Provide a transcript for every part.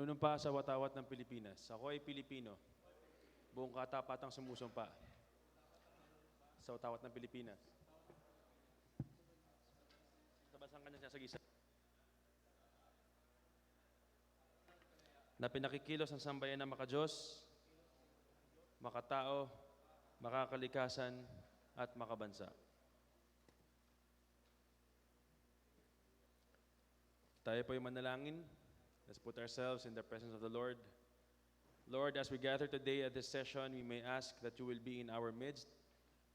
Nanunumpa sa watawat ng Pilipinas. Ako ay Pilipino. Buong katapatang sumusumpa sa watawat ng Pilipinas. Sa bansang kanyang sasagisa. Na pinakikilos ang sambayan ng makajos, makatao, makakalikasan, at makabansa. Tayo po yung manalangin. Let's put ourselves in the presence of the Lord. Lord, as we gather today at this session, we may ask that you will be in our midst.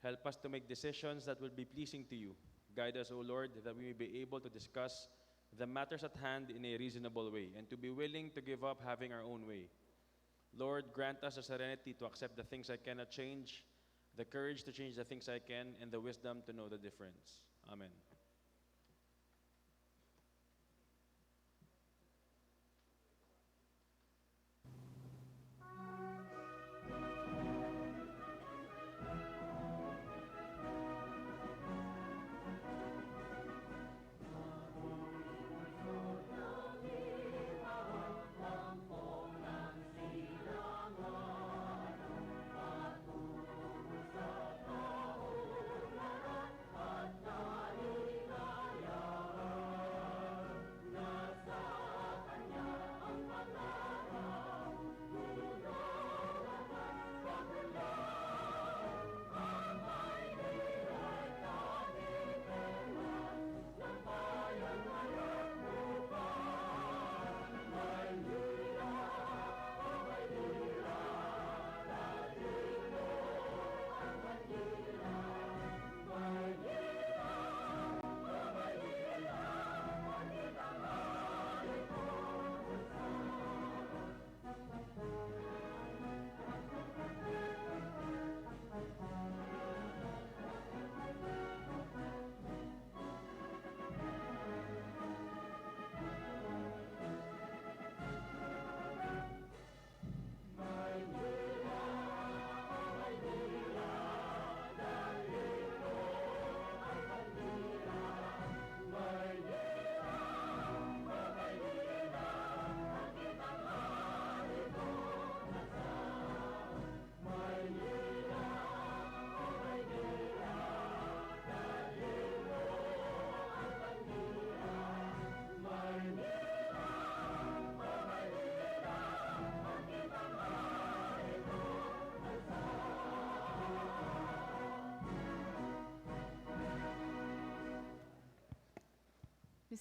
Help us to make decisions that will be pleasing to you. Guide us, O Lord, that we may be able to discuss the matters at hand in a reasonable way and to be willing to give up having our own way. Lord, grant us the serenity to accept the things I cannot change, the courage to change the things I can, and the wisdom to know the difference. Amen.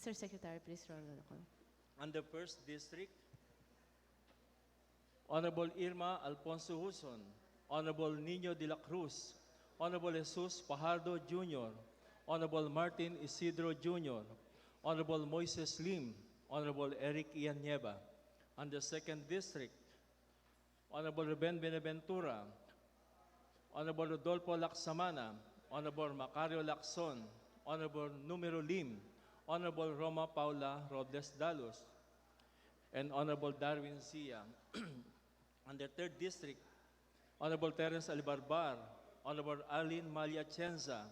Mr. Secretary, please roll the call. On the first district, Honorable Irma Alfonso Huson, Honorable Nino de la Cruz, Honorable Jesus Pajardo Jr., Honorable Martin Isidro Jr., Honorable Moises Lim, Honorable Eric Ian Nieva. On the second district, Honorable Ruben Benaventura, Honorable Rodolfo Laksamana, Honorable Macario Lacson, Honorable Numero Lim, Honorable Roma Paula Robles Dalos, and Honorable Darwin Sia. On the third district, Honorable Terence Alibarbar, Honorable Arlene Malia Chenza,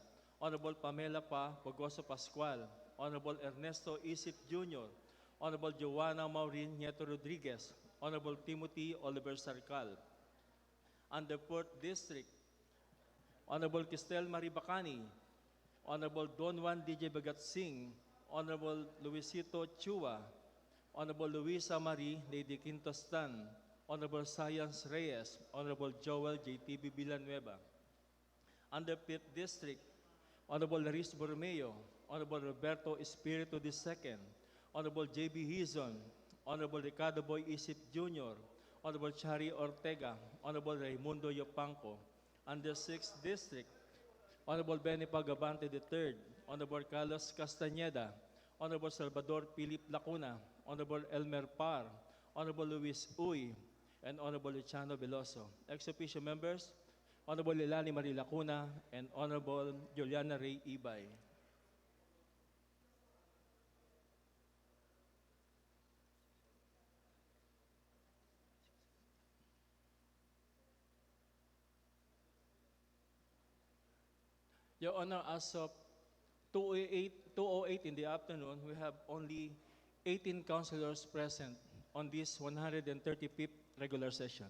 Honorable Pamela Pa Pogoso Pascual, Honorable Ernesto Isip Jr., Honorable Joanna Maureen Nieto Rodriguez, Honorable Timothy Oliver Sarcal. On the fourth district, Honorable Kistel Maribacani, Honorable Don Juan DJ Bagat Singh, Honorable Luisito Chua, Honorable Luisa Marie Lady Quintostan, Honorable Science Reyes, Honorable Joel JTB Villanueva. Under Fifth District, Honorable Laris Borromeo, Honorable Roberto Espiritu II, Honorable J.B. Hizon, Honorable Ricardo Boy Isip Jr., Honorable Chari Ortega, Honorable Raimundo Yopanco. Under Sixth District, Honorable Benny Pagabante III, Honorable Carlos Castañeda, Honorable Salvador Philip Lacuna, Honorable Elmer Parr, Honorable Luis Uy, and Honorable Luciano Veloso. Ex officio members, Honorable Lilani Marie Lacuna, and Honorable Juliana Ray Ibay. Your Honor, as of 2:08 2:08 in the afternoon, we have only 18 councilors present on this 135th regular session.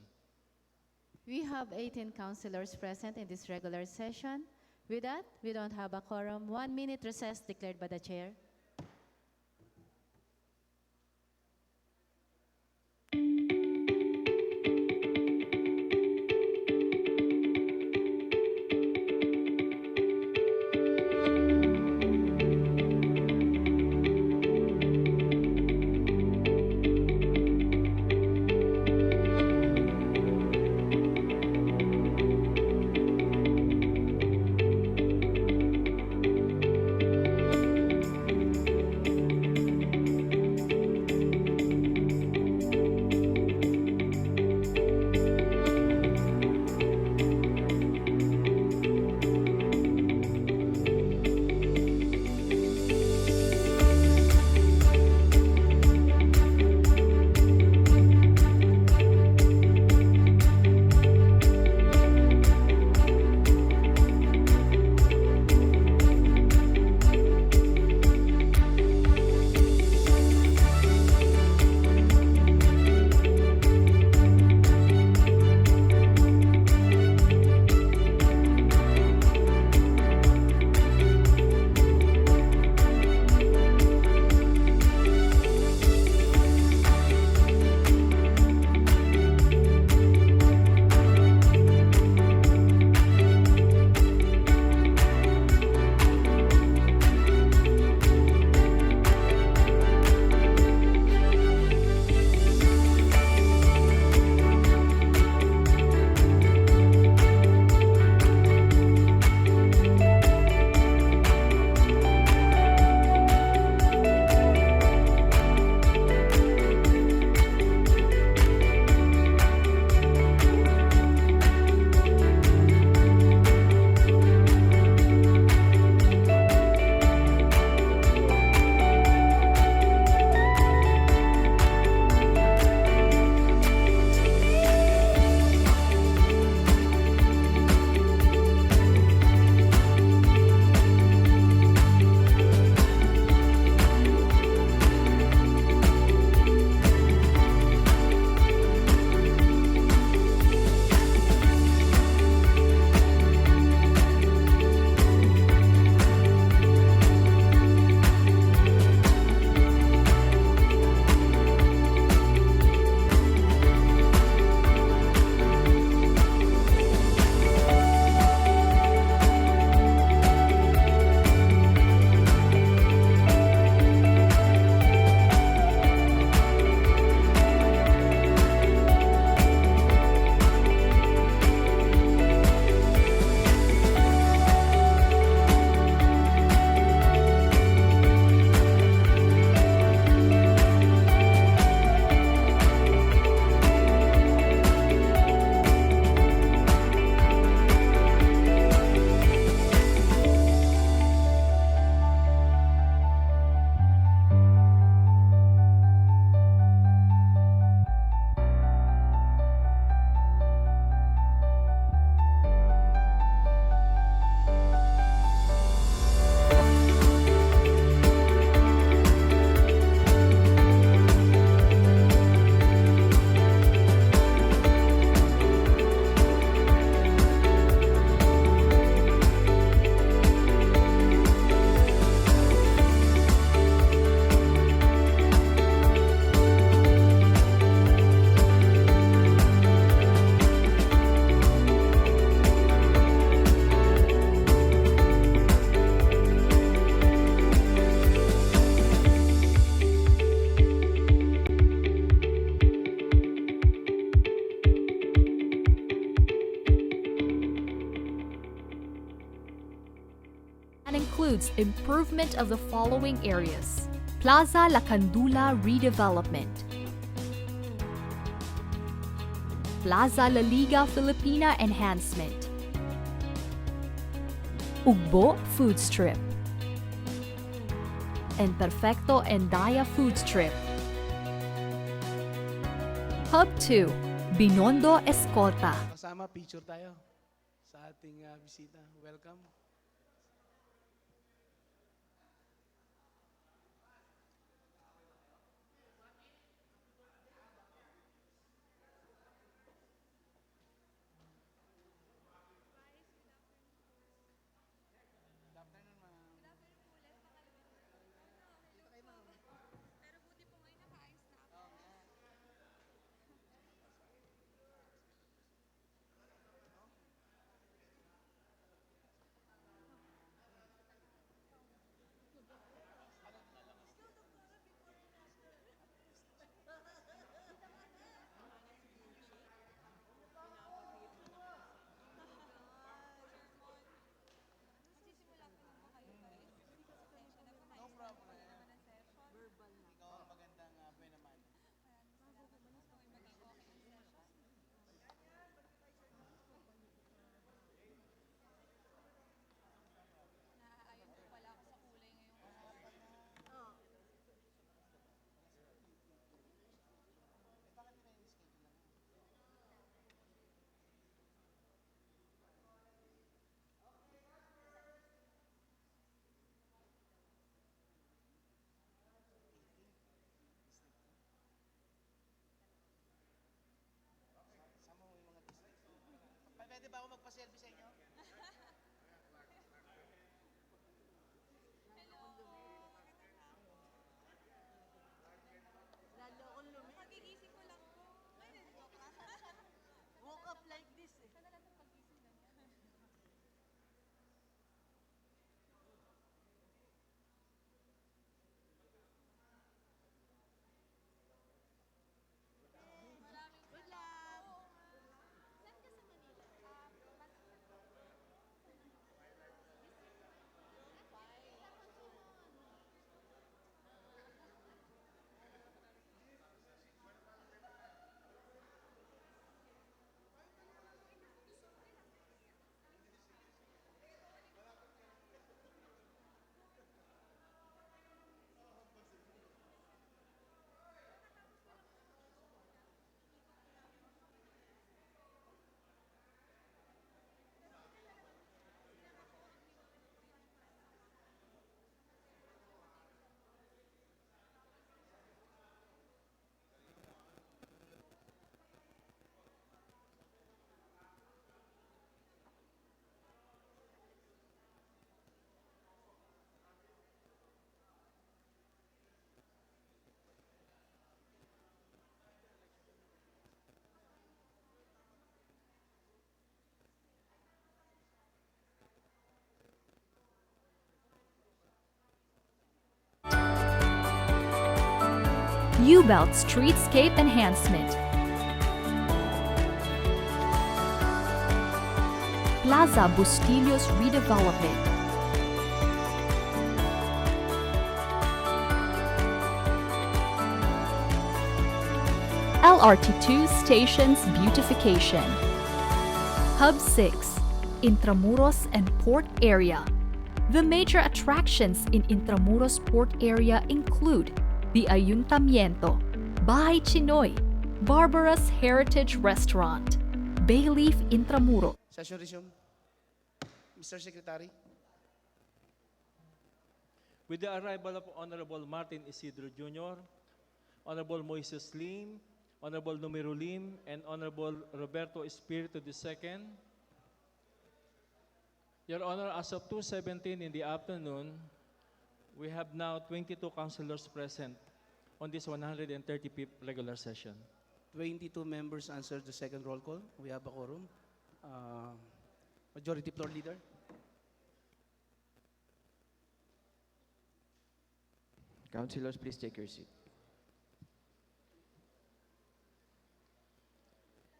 We have 18 councilors present in this regular session. With that, we don't have a quorum. One minute recess declared by the chair. Improvement of the following areas. Plaza La Candula redevelopment. Plaza La Liga Filipina enhancement. Ugbo food strip. And Perfecto and Daya food strip. Hub 2, Binondo Escolta. Kasama, picture tayo sa ating ah, bisita. Welcome. Woke up U-Belt Streetscape Enhancement. Plaza Bustillos Redevelopment. LRT2 Stations Beautification. Hub 6, Intramuros and Port Area. The major attractions in Intramuros Port Area include the Ayuntamiento, Bahay Chinoy, Barbara's Heritage Restaurant, Bayleaf Intramuros, Session resume. Mr. Secretary. With the arrival of Honorable Martin Isidro Jr., Honorable Moises Lim, Honorable Numero Lim, and Honorable Roberto Espiritu II, Your Honor, as of 2.17 in the afternoon, we have now 22 councilors present on this 135th regular session. 22 members answered the second roll call. We have a quorum. Uh, Majority Floor Leader. Councilors, please take your seat.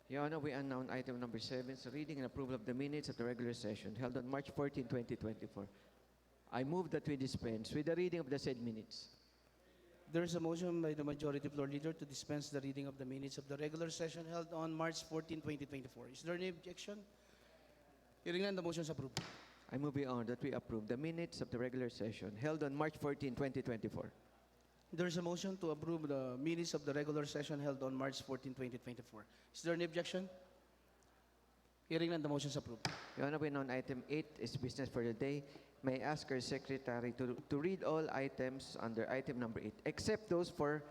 Your Honor, we announce item number seven, so reading and approval of the minutes of the regular session held on March 14, 2024. I move that we dispense with the reading of the said minutes. There is a motion by the Majority Floor Leader to dispense the reading of the minutes of the regular session held on March 14, 2024. Is there any objection? Hearing none, the motion is approved. I move beyond that we approve the minutes of the regular session held on March 14, 2024. There is a motion to approve the minutes of the regular session held on March 14, 2024. Is there any objection? Hearing none, the motion is approved. Your Honor, on item eight is business for the day. May I ask our secretary to, to read all items under item number eight, except those for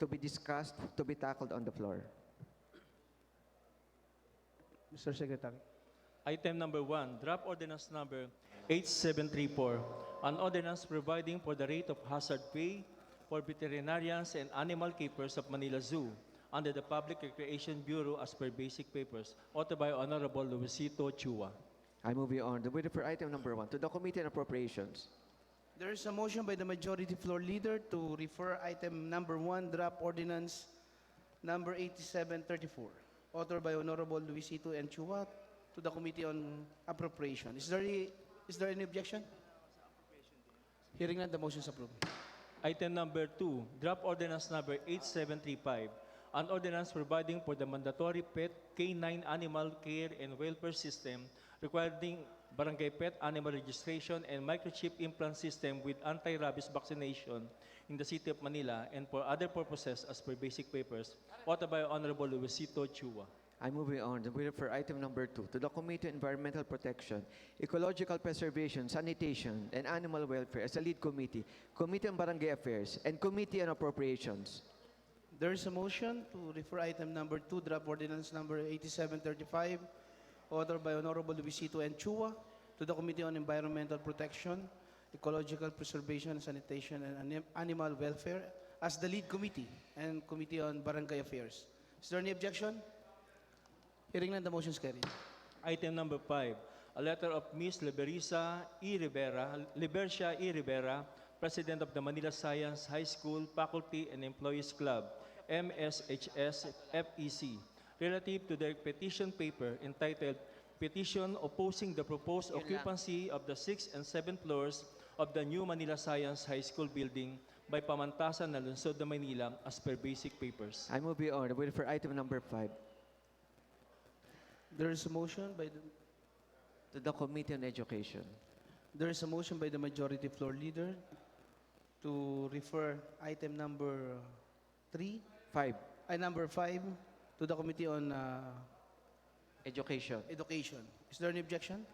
to be discussed, to be tackled on the floor. Mr. Secretary. Item number one, draft ordinance number 8734, an ordinance providing for the rate of hazard pay for veterinarians and animal keepers of Manila Zoo under the Public Recreation Bureau as per basic papers, authored by Honorable Luisito Chua. I move you on. The refer item number one to the Committee on Appropriations. There is a motion by the Majority Floor Leader to refer item number one, draft ordinance number 8734, authored by Honorable Luisito and Chua, to the Committee on Appropriation. Is there any, is there any objection? Hearing none, the motion is approved. Item number two, draft ordinance number 8735, an ordinance providing for the mandatory pet canine animal care and welfare system requiring barangay pet animal registration and microchip implant system with anti-rabies vaccination in the city of Manila and for other purposes as per basic papers, authored by Honorable Luisito Chua. I move on. The refer item number two to the Committee on Environmental Protection, Ecological Preservation, Sanitation, and Animal Welfare as a lead committee, Committee on Barangay Affairs, and Committee on Appropriations. There is a motion to refer item number two, draft ordinance number 8735, authored by Honorable Luisito N. Chua, to the Committee on Environmental Protection, Ecological Preservation, Sanitation, and Anim- Animal Welfare as the lead committee and Committee on Barangay Affairs. Is there any objection? Hearing none, the motion is carried. Item number five, a letter of Ms. Liberisa E. Rivera, Libercia E. Rivera, President of the Manila Science High School Faculty and Employees Club, MSHS FEC, relative to their petition paper entitled Petition Opposing the Proposed Occupancy of the Sixth and Seventh Floors of the New Manila Science High School Building by Pamantasan ng Lungsod ng Manila as per basic papers. I move Your Honor. Wait for item number five There is a motion by the, to the Committee on Education. there is a motion by the Majority Floor Leader to refer item number three, Five, I number five, to the Committee on uh, education. Education. Is there any objection?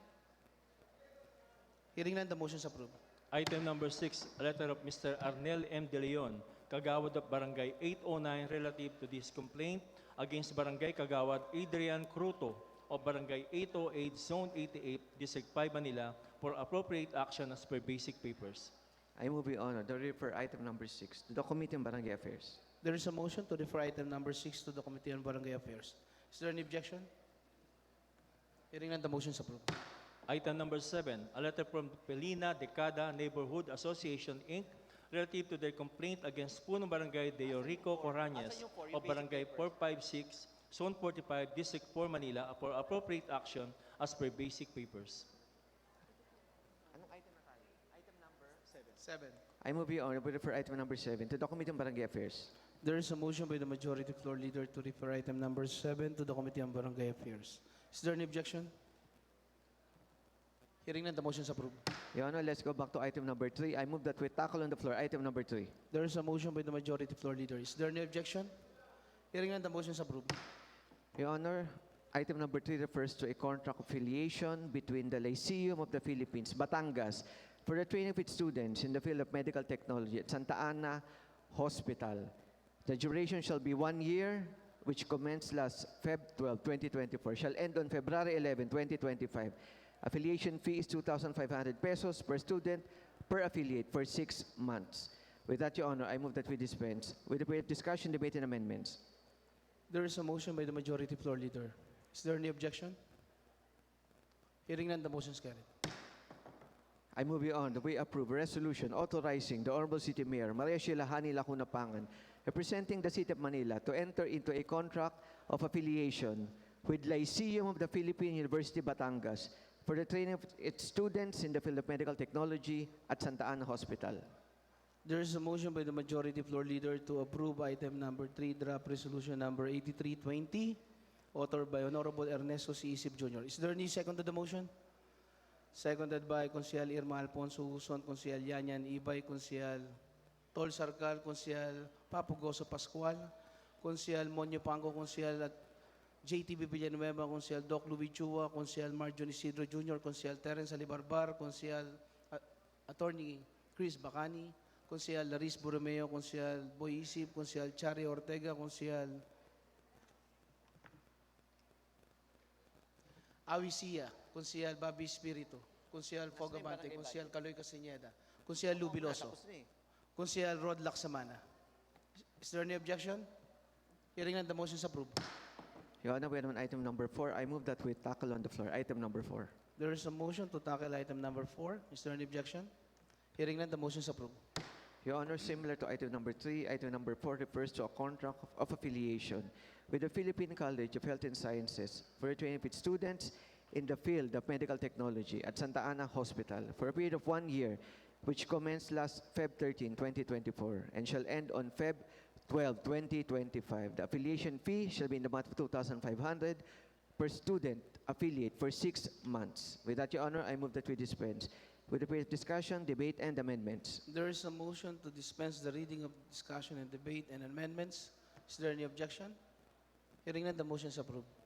Hearing none, the motion is approved. Item number six, a letter of Mr. Arnel M. De Leon, Kagawad of Barangay 809 relative to this complaint against Barangay Kagawad Adrian Cruto of Barangay 808, Zone 88, District 5, Manila for appropriate action as per basic papers. I move Your Honor. To refer item number six to the Committee on Barangay Affairs. There is a motion to refer item number six to the Committee on Barangay Affairs. Is there any objection? Hearing none, the motion is approved. Item number seven, a letter from Pelina Decada Neighborhood Association, Inc., relative to their complaint against Puno Barangay de Rico Corañez of Barangay 456, Zone 45, District 4, Manila, for appropriate action as per basic papers. Seven. I move Your on, To refer item number seven to the Committee on Barangay Affairs. There is a motion by the Majority Floor Leader to refer item number seven to the Committee on Barangay Affairs. Is there any objection? Hearing none, the motion is approved. Your Honor, let's go back to item number three. I move that we tackle on the floor item number three. There is a motion by the Majority Floor Leader. Is there any objection? Hearing none, the motion is approved. Your Honor, item number three refers to a contract affiliation between the Lyceum of the Philippines, Batangas, for the training of its students in the field of medical technology at Santa Ana Hospital. The duration shall be one year, which commenced last Feb 12, 2024, shall end on February 11, 2025. Affiliation fee is 2,500 pesos per student per affiliate for six months. With that, Your Honor, I move that we dispense with the brief discussion, debate, and amendments. There is a motion by the Majority Floor Leader. Is there any objection? Hearing none, the motion is carried. I move you on that we approve a resolution authorizing the Honorable City Mayor Maria Sheila Hani Lacuna Pangan, representing the City of Manila, to enter into a contract of affiliation with Lyceum of the Philippine University Batangas for the training of its students in the field of medical technology at Santa Ana Hospital. There is a motion by the Majority Floor Leader to approve item number three, draft resolution number 8320, authored by Honorable Ernesto C. Isip Jr. Is there any second to the motion? Seconded by Consial Irma Alfonso Huson, Consial Yanyan Ibay, Consial Tol Sargal, Konsyal Papugoso Pascual, Konsyal Monyo Pango, Konsyal at JTB Villanueva, Konsyal Doc Louis Chua, Konsyal Marjorie Isidro Jr., Konsyal Terence Alibarbar, Konsyal Attorney Chris Bacani, Konsyal Laris Borromeo, Konsyal Boy Isip, Konsyal Chari Ortega, Konsyal Awisia, Konsyal Babi Espiritu, Konsyal Fogabante, Konsyal Kaloy Casineda, Konsyal Lubiloso. Consial Rod Laksamana. Is there any objection? Hearing none, the motion is approved. Your Honor, we are on item number four. I move that we tackle on the floor item number four. There is a motion to tackle item number four. Is there any objection? Hearing none, the motion is approved. Your Honor, similar to item number three, item number four refers to a contract of, of affiliation with the Philippine College of Health and Sciences for training its students in the field of medical technology at Santa Ana Hospital for a period of one year, which commenced last Feb 13, 2024, and shall end on Feb 12, 2025. The affiliation fee shall be in the amount of 2,500 per student affiliate for six months. With that, Your Honor, I move that we dispense with the brief discussion, debate, and amendments. There is a motion to dispense the reading of discussion and debate and amendments. Is there any objection? Hearing none, the motion is approved.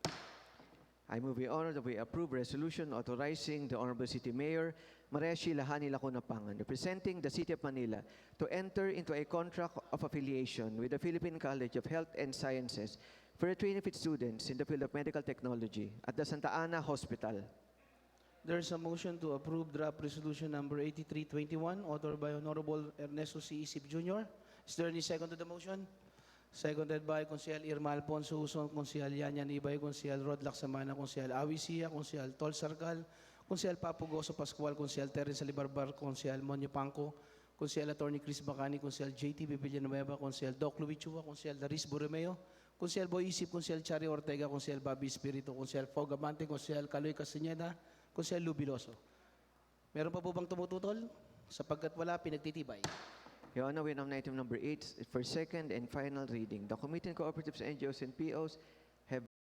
I move in honor that we approve resolution authorizing the Honorable City Mayor Maria Sheila Hani Lacuna Pangan, representing the City of Manila, to enter into a contract of affiliation with the Philippine College of Health and Sciences for the training of its students in the field of medical technology at the Santa Ana Hospital. There's a motion to approve draft resolution number 8321, authored by Honorable Ernesto C. Isip Jr. Is there any second to the motion? Seconded by Consiel Irma Alfonso Uson, Consiel Yanya Nibay, Consiel Rod Laksamana, Consiel Awisia, Consiel Tol Sargal, Consiel Papugoso Pascual, Consiel Terry Salibarbar, Consiel Monyo Pangko, Consiel Attorney Chris Bacani, Consiel JT Villanueva, Consiel Doc Lubichua, Consiel Daris Borromeo, Consiel Boisip, Consiel Chari Ortega, Consiel Bobby Espiritu, Consiel Fogamante, Consiel Kaloy Castaneda, Consiel Lubiloso. Meron pa po bang tumututol? Sapagkat wala, pinagtitibay. Your Honor, we item number eight for second and final reading. The Committee on Cooperatives, NGOs, and POs